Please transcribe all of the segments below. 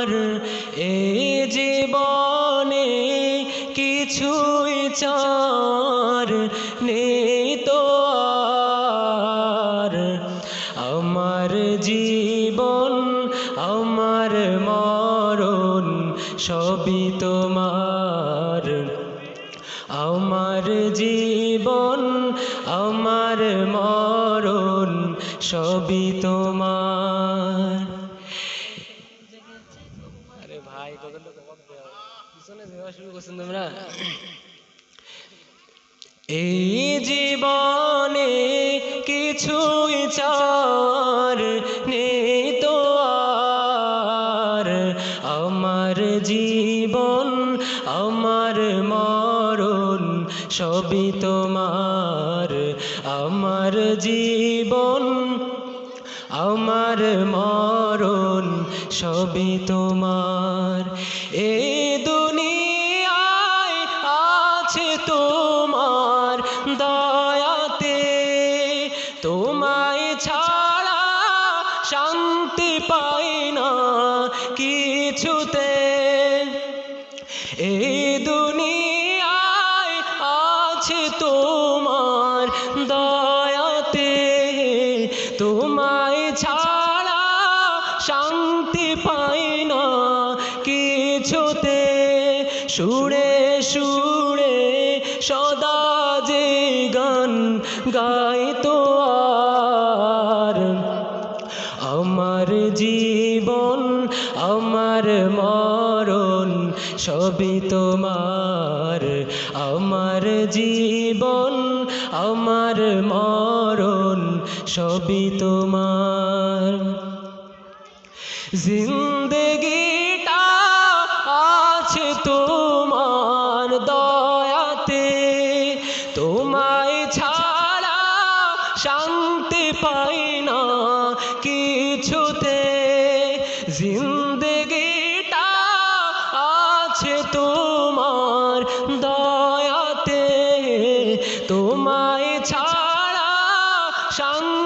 আমার এই জীবনে কিছুই চার নেই তো আর। আমার জীবন, আমার মরণ সবই তোমার। আমার জীবন, আমার মরণ সবই তোমার। এই জীবনে কিছুই চার নেই তো আর। আমার জীবন, আমার মরণ সবই তোমার। আমার জীবন আমার মরণ সবই তোমার। এ দুনিয়ায় আছে তোমার দয়াতে। তোমায় ছাড়া শান্তি পাই না কিছুতে। এই দুনিয়ায় আছে তোমার দয়াতে শান্তি পাই না কিছুতে। সুরে সুরে সদা যে গান গাই তো আর। আমার জীবন, আমার মরণ সবই তোমার। আমার জীবন, আমার মরণ সবই তোমার। জিন্দগিটা আছে তোমার দয়াতে। তোমায় ছাড়া শান্তি পাই না কিছুতে। জিন্দগিটা আছে তোমার দয়াতে। তোমায় ছাড়া শান্তি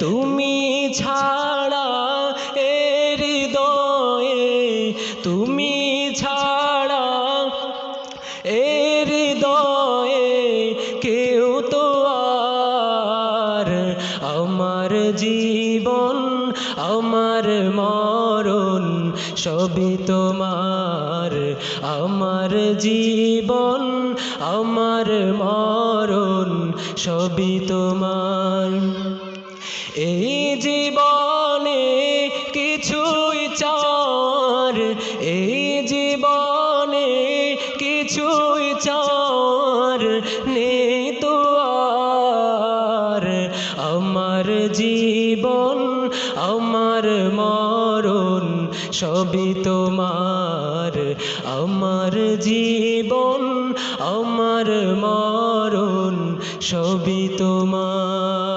তুমি ছাড়া এ হৃদয়ে, তুমি ছাড়া এ হৃদয়ে কেউ তো আর। আমার জীবন, আমার মরণ সবই তোমার। আমার জীবন, আমার মরণ সবই তোমার। এই জীবনে কিছুই চার এই জীবনে কিছুই চার নেই তো আর। আমার জীবন, আমার মরণ সবই তোমার। আমার জীবন, আমার মরণ সবই তোমার।